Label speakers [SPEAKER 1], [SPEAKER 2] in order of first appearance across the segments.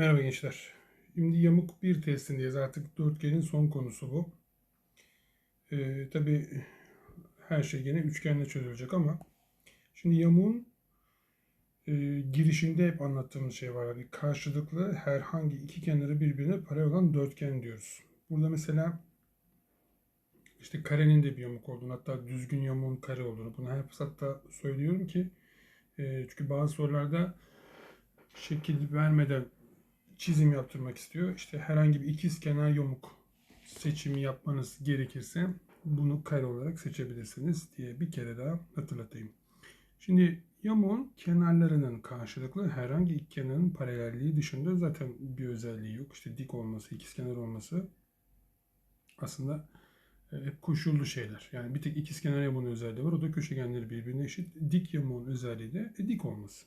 [SPEAKER 1] Merhaba gençler. Şimdi yamuk bir testindeyiz. Artık dörtgenin son konusu bu. Ee, tabii her şey gene üçgenle çözülecek ama şimdi yamuğun e, girişinde hep anlattığımız şey var. Yani karşılıklı herhangi iki kenarı birbirine paralel olan dörtgen diyoruz. Burada mesela işte karenin de bir yamuk olduğunu hatta düzgün yamuğun kare olduğunu bunu her fırsatta söylüyorum ki e, çünkü bazı sorularda şekil vermeden çizim yaptırmak istiyor. İşte herhangi bir ikiz kenar yamuk seçimi yapmanız gerekirse bunu kare olarak seçebilirsiniz diye bir kere daha hatırlatayım. Şimdi yamuğun kenarlarının karşılıklı herhangi iki kenarın paralelliği dışında zaten bir özelliği yok. İşte dik olması, ikiz kenar olması aslında e, hep koşullu şeyler. Yani bir tek ikiz kenar yamuğun özelliği var. O da köşegenleri birbirine eşit. Dik yamuğun özelliği de e, dik olması.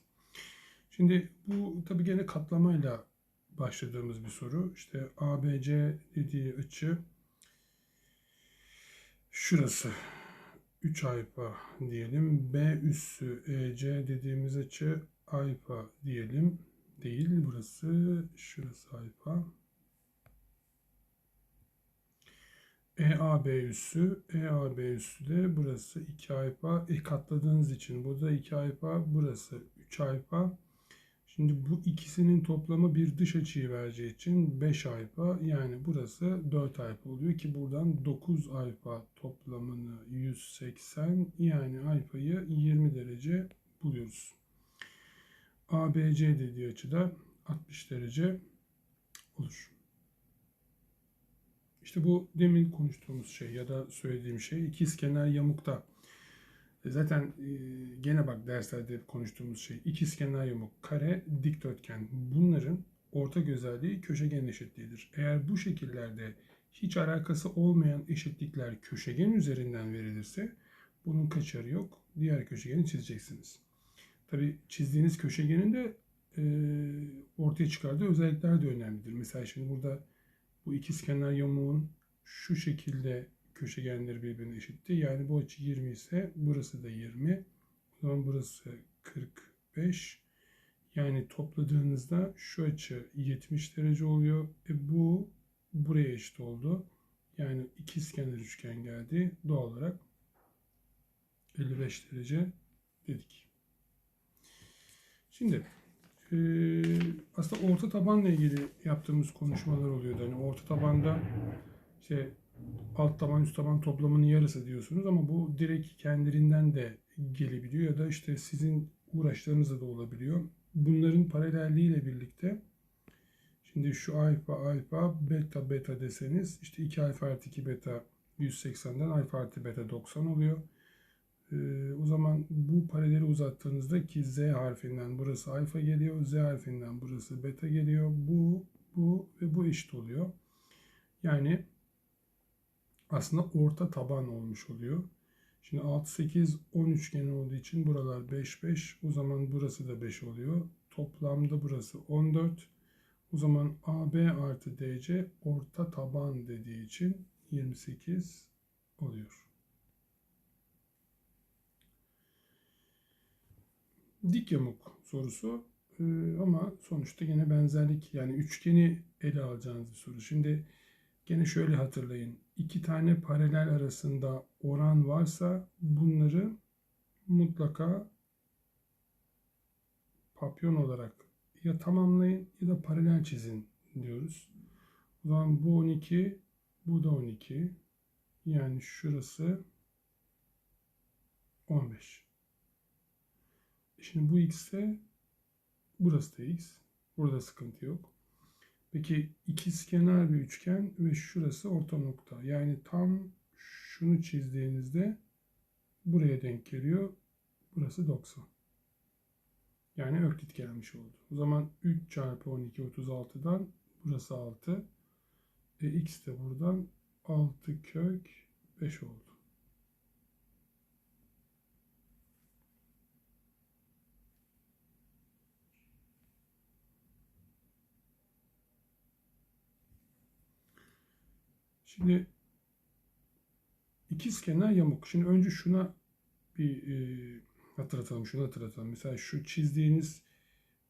[SPEAKER 1] Şimdi bu tabii gene katlamayla başladığımız bir soru. İşte ABC dediği açı şurası 3 alfa diyelim. B üssü EC dediğimiz açı alfa diyelim. Değil burası şurası alfa. EAB üssü, EAB üssü de burası 2 alfa. E katladığınız için burada 2 alfa, burası 3 alfa. Şimdi bu ikisinin toplamı bir dış açıyı vereceği için 5 alfa yani burası 4 alfa oluyor ki buradan 9 alfa toplamını 180 yani alfayı 20 derece buluyoruz. ABC dediği açıda 60 derece olur. İşte bu demin konuştuğumuz şey ya da söylediğim şey ikizkenar yamukta zaten e, gene bak derslerde konuştuğumuz şey ikizkenar yamuk, kare, dikdörtgen bunların ortak özelliği köşegen eşitliğidir. Eğer bu şekillerde hiç alakası olmayan eşitlikler köşegen üzerinden verilirse bunun kaçarı yok. Diğer köşegeni çizeceksiniz. Tabi çizdiğiniz köşegenin de e, ortaya çıkardığı özellikler de önemlidir. Mesela şimdi burada bu ikizkenar yamuğun şu şekilde köşegenleri birbirine eşitti. Yani bu açı 20 ise burası da 20. O zaman burası 45. Yani topladığınızda şu açı 70 derece oluyor. E bu buraya eşit oldu. Yani ikizkenar üçgen geldi. Doğal olarak 55 derece dedik. Şimdi e, aslında orta tabanla ilgili yaptığımız konuşmalar oluyordu. Hani orta tabanda işte alt taban üst taban toplamının yarısı diyorsunuz ama bu direkt kendiliğinden de gelebiliyor ya da işte sizin uğraşlarınızda da olabiliyor. Bunların paralelliğiyle birlikte şimdi şu alfa alfa beta beta deseniz işte 2 alfa artı 2 beta 180'den alfa artı beta 90 oluyor. Ee, o zaman bu paraleli uzattığınızda ki z harfinden burası alfa geliyor, z harfinden burası beta geliyor. Bu, bu ve bu eşit oluyor. Yani aslında orta taban olmuş oluyor. Şimdi 6, 8, 10 üçgeni olduğu için buralar 5, 5. O zaman burası da 5 oluyor. Toplamda burası 14. O zaman AB artı DC orta taban dediği için 28 oluyor. Dik yamuk sorusu ee, ama sonuçta yine benzerlik yani üçgeni ele alacağınız bir soru. Şimdi Gene şöyle hatırlayın. İki tane paralel arasında oran varsa bunları mutlaka papyon olarak ya tamamlayın ya da paralel çizin diyoruz. O zaman bu 12, bu da 12. Yani şurası 15. Şimdi bu x burası da x. Burada sıkıntı yok. Peki ikizkenar bir üçgen ve şurası orta nokta. Yani tam şunu çizdiğinizde buraya denk geliyor. Burası 90. Yani öklit gelmiş oldu. O zaman 3 çarpı 12 36'dan burası 6. E, x de buradan 6 kök 5 oldu. Şimdi ikizkenar yamuk. Şimdi önce şuna bir e, hatırlatalım, şunu hatırlatalım. Mesela şu çizdiğiniz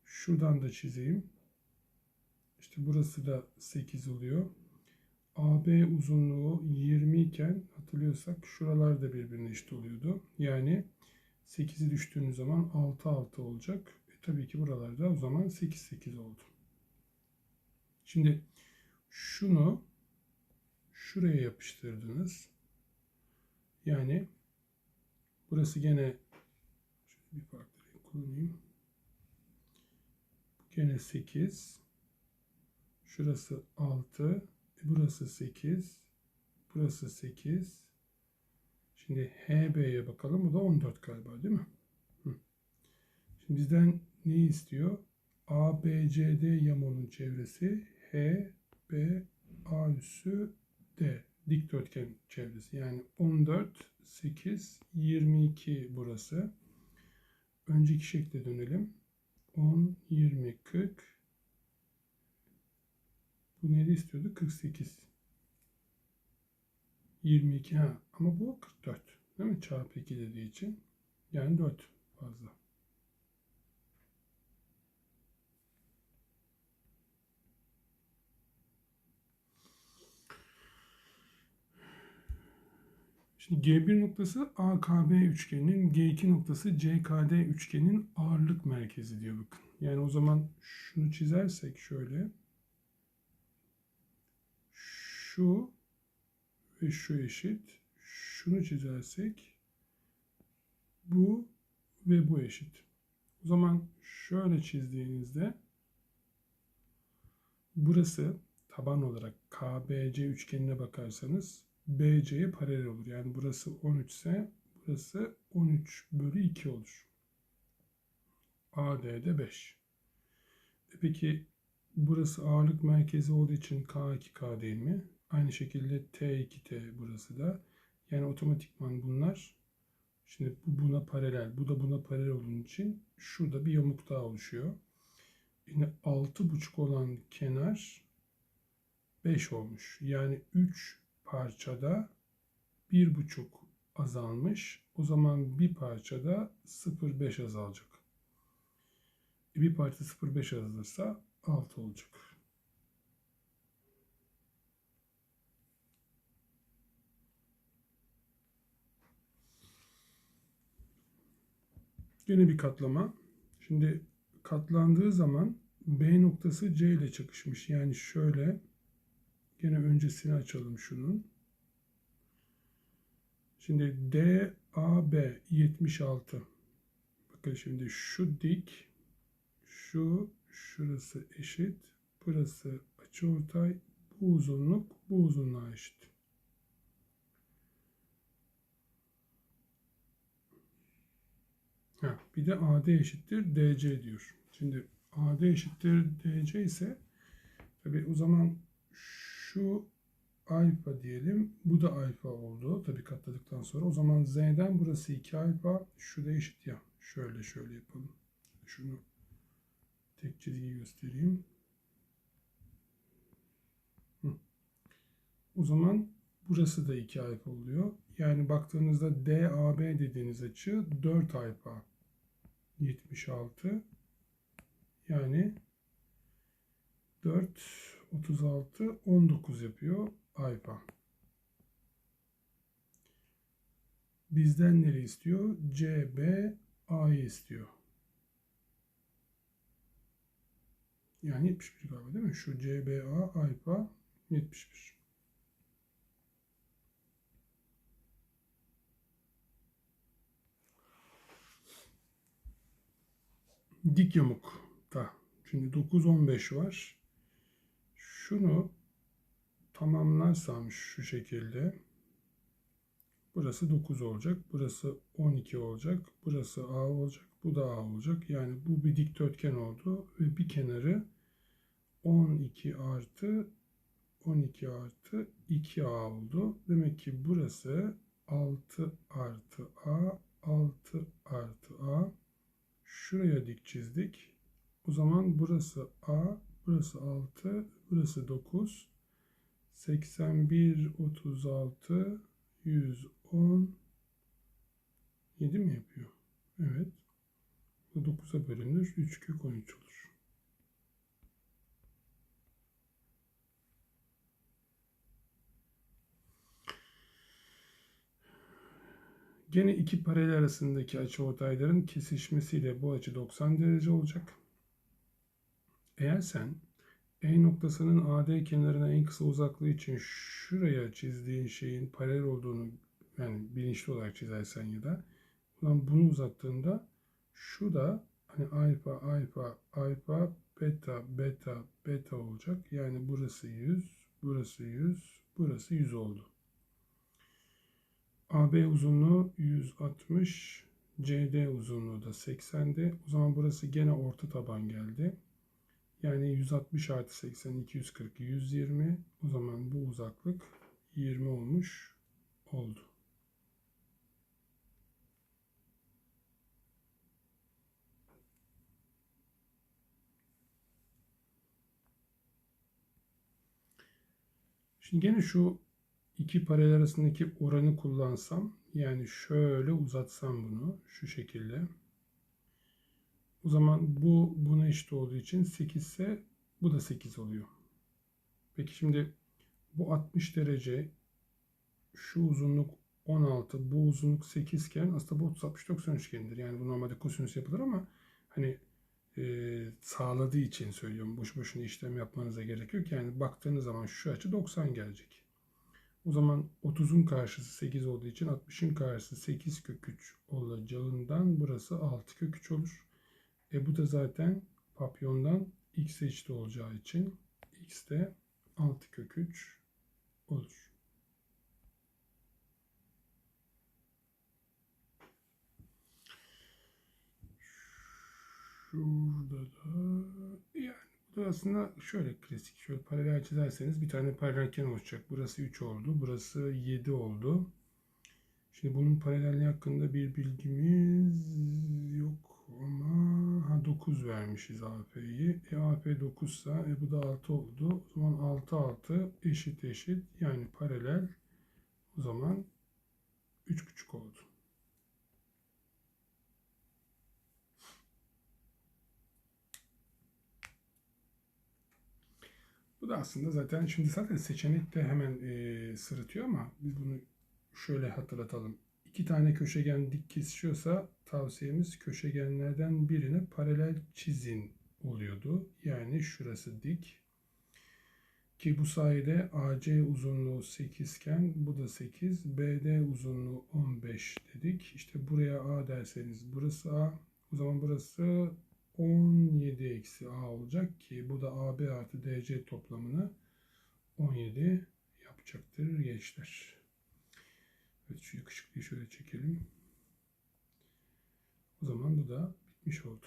[SPEAKER 1] şuradan da çizeyim. İşte burası da 8 oluyor. AB uzunluğu 20 iken hatırlıyorsak şuralar da birbirine eşit oluyordu. Yani 8'i düştüğünüz zaman 6 6 olacak. E tabii ki buralarda o zaman 8 8 oldu. Şimdi şunu şuraya yapıştırdınız. Yani burası gene şöyle bir farklı renk kullanayım. Gene 8. Şurası 6. E burası 8. Burası 8. Şimdi HB'ye bakalım. Bu da 14 galiba değil mi? Hı. Şimdi bizden ne istiyor? ABCD yamuğunun çevresi H, B, A üssü D. Dikdörtgen çevresi. Yani 14, 8, 22 burası. Önceki şekle dönelim. 10, 20, 40. Bu neydi istiyordu? 48. 22 ha ama bu 44. Değil mi? Çarpı 2 dediği için. Yani 4 fazla. Şimdi G1 noktası AKB üçgeninin, G2 noktası CKD üçgeninin ağırlık merkezi diyor bakın. Yani o zaman şunu çizersek şöyle. Şu ve şu eşit. Şunu çizersek bu ve bu eşit. O zaman şöyle çizdiğinizde burası taban olarak KBC üçgenine bakarsanız BC'ye paralel olur. Yani burası 13 ise burası 13 bölü 2 olur. AD'de 5. E peki burası ağırlık merkezi olduğu için K2K değil mi? Aynı şekilde T2T burası da. Yani otomatikman bunlar şimdi bu buna paralel, bu da buna paralel olduğu için şurada bir yamuk daha oluşuyor. Yine 6,5 olan kenar 5 olmuş. Yani 3 parçada bir buçuk azalmış. O zaman bir parçada 0,5 azalacak. E bir parça 0,5 azalırsa 6 olacak. Yine bir katlama. Şimdi katlandığı zaman B noktası C ile çakışmış. Yani şöyle Yine öncesini açalım şunun. Şimdi DAB 76. Bakın şimdi şu dik, şu şurası eşit, burası açıortay, bu uzunluk bu uzunluğa eşit. Ha, bir de AD eşittir DC diyor. Şimdi AD eşittir DC ise tabi o zaman şu alfa diyelim. Bu da alfa oldu. Tabii katladıktan sonra. O zaman z'den burası 2 alfa. Şu da eşit ya. Şöyle şöyle yapalım. Şunu tek çizgi göstereyim. Hı. O zaman burası da 2 alfa oluyor. Yani baktığınızda DAB dediğiniz açı 4 alfa 76 yani 4 36, 19 yapıyor alfa. Bizden nere istiyor? C, A'yı istiyor. Yani 71 galiba değil mi? Şu C, B, A alfa 71. Dik yamuk da. Şimdi 9, 15 var şunu tamamlarsam şu şekilde burası 9 olacak. Burası 12 olacak. Burası A olacak. Bu da A olacak. Yani bu bir dikdörtgen oldu ve bir kenarı 12 artı 12 artı 2A oldu. Demek ki burası 6 artı A 6 artı A şuraya dik çizdik. O zaman burası A Burası 6, burası 9. 81, 36, 110, 7 mi yapıyor? Evet. Bu 9'a bölünür. 3 kök 13 olur. Gene iki paralel arasındaki açı ortayların kesişmesiyle bu açı 90 derece olacak. Eğer sen E noktasının AD kenarına en kısa uzaklığı için şuraya çizdiğin şeyin paralel olduğunu yani bilinçli olarak çizersen ya da Ulan bunu uzattığında şu da hani alfa alfa alfa beta beta beta olacak. Yani burası 100, burası 100, burası 100 oldu. AB uzunluğu 160, CD uzunluğu da 80'di. O zaman burası gene orta taban geldi. Yani 160 artı 80, 240, 120. O zaman bu uzaklık 20 olmuş oldu. Şimdi gene şu iki paralel arasındaki oranı kullansam yani şöyle uzatsam bunu şu şekilde. O zaman bu buna eşit olduğu için 8 ise bu da 8 oluyor. Peki şimdi bu 60 derece şu uzunluk 16 bu uzunluk 8 iken aslında bu 30 60 90 üçgenidir. Yani bu normalde kosinüs yapılır ama hani e, sağladığı için söylüyorum. Boş boşuna işlem yapmanıza gerek yok. Yani baktığınız zaman şu açı 90 gelecek. O zaman 30'un karşısı 8 olduğu için 60'ın karşısı 8 kök 3 olacağından burası 6 kök 3 olur. E bu da zaten papyondan x eşit olacağı için x de 6 kök 3 olur. Şurada da yani bu da aslında şöyle klasik. Şöyle paralel çizerseniz bir tane paralelken olacak. Burası 3 oldu. Burası 7 oldu. Şimdi bunun paralelliği hakkında bir bilgimiz yok ama ha 9 vermişiz AP'yi. E AP 9 ise e bu da 6 oldu. O zaman 6 6 eşit eşit yani paralel o zaman 3,5 oldu. Bu da aslında zaten şimdi zaten seçenek de hemen e, sırıtıyor ama biz bunu şöyle hatırlatalım. İki tane köşegen dik kesişiyorsa tavsiyemiz köşegenlerden birine paralel çizin oluyordu. Yani şurası dik. Ki bu sayede AC uzunluğu 8 iken bu da 8. BD uzunluğu 15 dedik. İşte buraya A derseniz burası A. O zaman burası 17 eksi A olacak ki bu da AB artı DC toplamını 17 yapacaktır gençler. Evet şu yakışıklıyı şöyle çekelim. O zaman bu da bitmiş oldu.